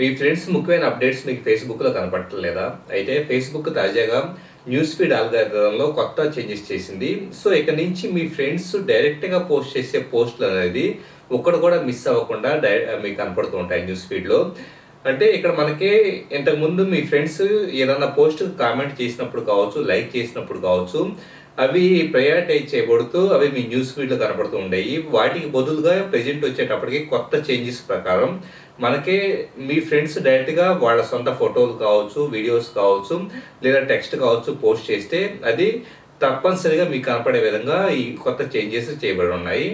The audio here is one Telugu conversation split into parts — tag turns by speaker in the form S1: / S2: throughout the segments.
S1: మీ ఫ్రెండ్స్ ముఖ్యమైన అప్డేట్స్ మీకు ఫేస్బుక్లో కనపడలేదా అయితే ఫేస్బుక్ తాజాగా న్యూస్ ఫీడ్ ఆల్గారిథంలో కొత్త చేంజెస్ చేసింది. సో ఇక నుంచి మీ ఫ్రెండ్స్ డైరెక్ట్గా పోస్ట్ చేసే పోస్టులు అనేది ఒక్కడు కూడా మిస్ అవ్వకుండా డై మీకు కనపడుతూ ఉంటాయి న్యూస్ ఫీడ్లో అంటే ఇక్కడ మనకి ఇంతకుముందు మీ ఫ్రెండ్స్ ఏదన్నా పోస్ట్ కామెంట్ చేసినప్పుడు కావచ్చు లైక్ చేసినప్పుడు కావచ్చు అవి ప్రయారిటైజ్ చేయబడుతూ అవి మీ న్యూస్ ఫీడ్లో కనపడుతూ ఉండేవి. వాటికి బదులుగా ప్రెజెంట్ వచ్చేటప్పటికి కొత్త చేంజెస్ ప్రకారం మనకి మీ ఫ్రెండ్స్ డైరెక్ట్గా వాళ్ళ సొంత ఫోటోలు కావచ్చు వీడియోస్ కావచ్చు లేదా టెక్స్ట్ కావచ్చు పోస్ట్ చేస్తే అది తప్పనిసరిగా మీకు కనపడే విధంగా ఈ కొత్త చేంజెస్ చేయబడి ఉన్నాయి.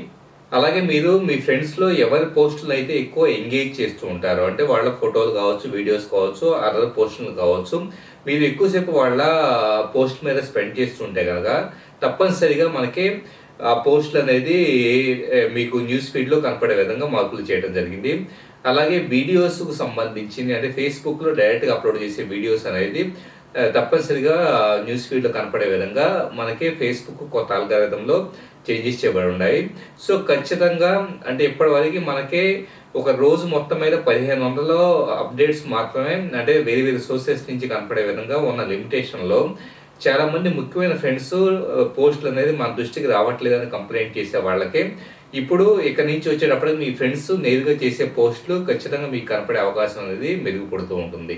S1: అలాగే మీరు మీ ఫ్రెండ్స్లో ఎవరి పోస్టులు అయితే ఎక్కువ ఎంగేజ్ చేస్తూ ఉంటారో అంటే వాళ్ళ ఫోటోలు కావచ్చు వీడియోస్ కావచ్చు అదర్ పోస్టులు కావచ్చు మీరు ఎక్కువసేపు వాళ్ళ పోస్ట్ మీద స్పెండ్ చేస్తుంటే కనుక తప్పనిసరిగా మనకి ఆ పోస్టులు అనేది మీకు న్యూస్ ఫీడ్లో కనపడే విధంగా మార్పులు చేయడం జరిగింది. అలాగే వీడియోస్కు సంబంధించింది అంటే ఫేస్బుక్లో డైరెక్ట్గా అప్లోడ్ చేసే వీడియోస్ అనేది తప్పనిసరిగా న్యూస్ ఫీడ్లో కనపడే విధంగా మనకి ఫేస్బుక్ కొత్త అల్గారిథంలో చేంజెస్ చేయబడి ఉన్నాయి. సో ఖచ్చితంగా అంటే ఇప్పటివరకు మనకి ఒక రోజు మొత్తం మీద పదిహేను వందల అప్డేట్స్ మాత్రమే అంటే వేరే వేరే సోర్సెస్ నుంచి కనపడే విధంగా ఉన్న లిమిటేషన్లో చాలా మంది ముఖ్యమైన ఫ్రెండ్స్ పోస్టులు అనేది మన దృష్టికి రావట్లేదని కంప్లైంట్ చేసే వాళ్ళకి. ఇప్పుడు ఇక్కడ నుంచి వచ్చేటప్పటికి మీ ఫ్రెండ్స్ నేరుగా చేసే పోస్టులు ఖచ్చితంగా మీకు కనపడే అవకాశం అనేది మెరుగుపడుతూ ఉంటుంది.